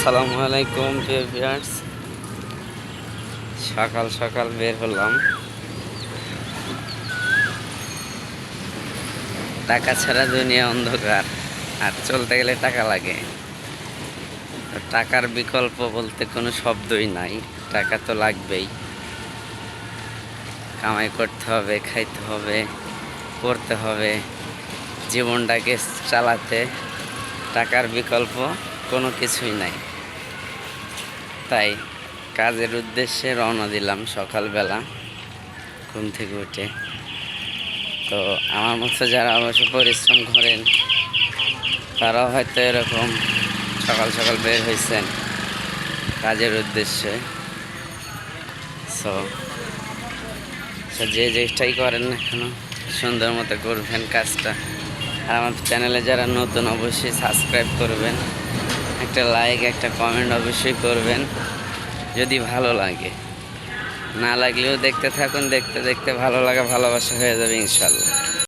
আসসালামু আলাইকুম ভিউয়ার্স সকাল সকাল বের হলাম। টাকা ছাড়া দুনিয়া অন্ধকার, আর চলতে গেলে টাকা লাগে। টাকার বিকল্প বলতে কোনো শব্দই নাই, টাকা তো লাগবেই। কামাই করতে হবে, খাইতে হবে, পড়তে হবে, জীবনটাকে চালাতে টাকার বিকল্প কোনো কিছুই নাই। তাই কাজের উদ্দেশ্যে রওনা দিলাম সকালবেলা ঘুম থেকে উঠে। তো আমার মতো যারা অবশ্য পরিশ্রম করেন, তারাও হয়তো এরকম সকাল সকাল বের হয়েছেন কাজের উদ্দেশ্যে। সো যে যেটাই করেন না কেন, সুন্দর মতো করবেন কাজটা। আর আমার চ্যানেলে যারা নতুন, অবশ্যই সাবস্ক্রাইব করবেন। একটা লাইক একটা কমেন্ট অবশ্যই করবেন, যদি ভালো লাগে। না লাগলেও দেখতে থাকুন, দেখতে দেখতে ভালো লাগা, ভালোবাসা হয়ে যাবে ইনশাল্লাহ।